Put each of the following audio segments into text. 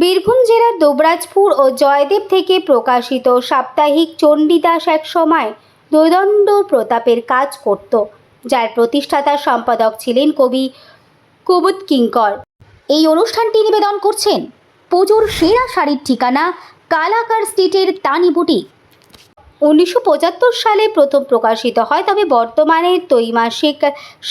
বীরভূম জেলার দোবরাজপুর ও জয়দেব থেকে প্রকাশিত সাপ্তাহিক চণ্ডীদাস এক সময় দৈদণ্ড প্রতাপের কাজ করত, যার প্রতিষ্ঠাতা সম্পাদক ছিলেন কবি কুবুত কিঙ্কর। এই অনুষ্ঠানটি নিবেদন করছেন পুজোর সেরা শাড়ির ঠিকানা কালাকার স্ট্রিটের তানি বুটিক। উনিশশো পঁচাত্তর সালে প্রথম প্রকাশিত হয়, তবে বর্তমানে ত্রৈমাসিক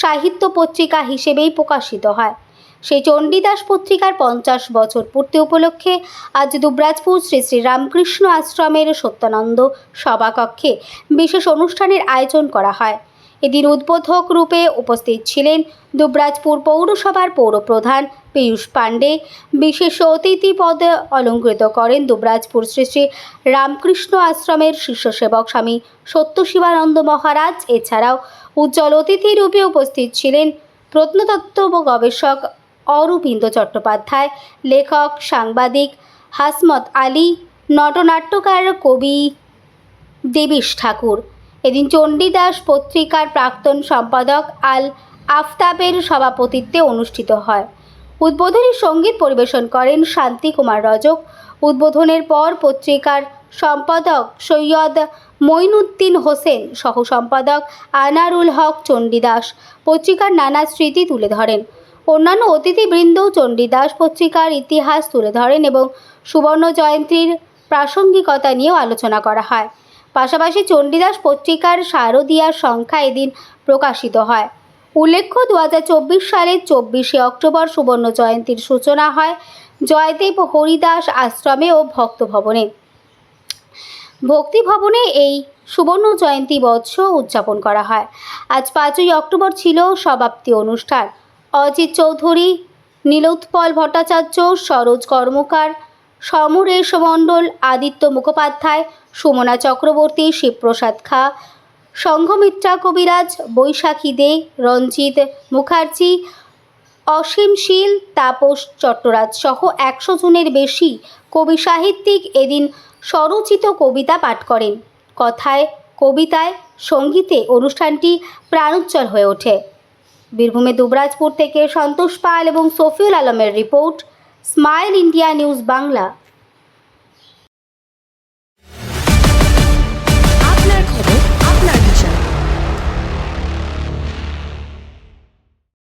সাহিত্য পত্রিকা হিসেবেই প্রকাশিত হয়। সেই চণ্ডীদাস পত্রিকার পঞ্চাশ বছর পূর্তি উপলক্ষে আজ দুবরাজপুর শ্রী শ্রী রামকৃষ্ণ আশ্রমের সত্যানন্দ সভাকক্ষে বিশেষ অনুষ্ঠানের আয়োজন করা হয়। এদিন উদ্বোধক রূপে উপস্থিত ছিলেন দুবরাজপুর পৌরসভার পৌরপ্রধান পীয়ূষ পাণ্ডে। বিশেষ অতিথি পদে অলঙ্কৃত করেন দুবরাজপুর শ্রী শ্রী রামকৃষ্ণ আশ্রমের শীর্ষ সেবক স্বামী সত্যশিবানন্দ মহারাজ। এছাড়াও উজ্জ্বল অতিথি রূপে উপস্থিত ছিলেন প্রত্নতত্ত্ব গবেষক অরবিন্দ চট্টোপাধ্যায়, লেখক, সাংবাদিক হাসমত আলী, নটনাট্যকার কবি দেবীশ ঠাকুর। এদিন চণ্ডীদাস পত্রিকার প্রাক্তন সম্পাদক আল আফতাবের সভাপতিত্বে অনুষ্ঠিত হয়। উদ্বোধনী সংগীত পরিবেশন করেন শান্তি কুমার রজক। উদ্বোধনের পর পত্রিকার সম্পাদক সৈয়দ মঈনুদ্দিন হোসেন সহ সম্পাদক আনারুল হক চণ্ডীদাস পত্রিকার নানা স্মৃতি তুলে ধরেন। অন্যান্য অতিথিবৃন্দও চণ্ডীদাস পত্রিকার ইতিহাস তুলে ধরেন এবং সুবর্ণ জয়ন্তীর প্রাসঙ্গিকতা নিয়েও আলোচনা করা হয়। পাশাপাশি চণ্ডীদাস পত্রিকার শারদীয়ার সংখ্যা এদিন প্রকাশিত হয়। উল্লেখ্য দু হাজার চব্বিশ সালের চব্বিশে অক্টোবর সুবর্ণ জয়ন্তীর সূচনা হয় জয়দেব হরিদাস আশ্রমে ও ভক্তভবনে ভক্তি ভবনে। এই সুবর্ণ জয়ন্তী বৎস উদযাপন করা হয়। আজ পাঁচই অক্টোবর ছিল সমাপ্তি অনুষ্ঠান। অজিত চৌধুরী, নীলোৎপল ভট্টাচার্য, সরোজ কর্মকার, সমরেশ মণ্ডল, আদিত্য মুখোপাধ্যায়, সুমনা চক্রবর্তী, শিবপ্রসাদ খা সংঘমিত্রা কবিরাজ, বৈশাখী দে, রঞ্জিত মুখার্জি, অসীম শীল, তাপস চট্টরাজ সহ একশো জনের বেশি কবি সাহিত্যিক এদিন স্বরচিত কবিতা পাঠ করেন। কথায়, কবিতায়, সঙ্গীতে অনুষ্ঠানটি প্রাণোজ্জ্বল হয়ে ওঠে। বীরভূমে দুবরাজপুর থেকে সন্তোষ পাল এবং সফিউল আলমের report smile India news Bangla.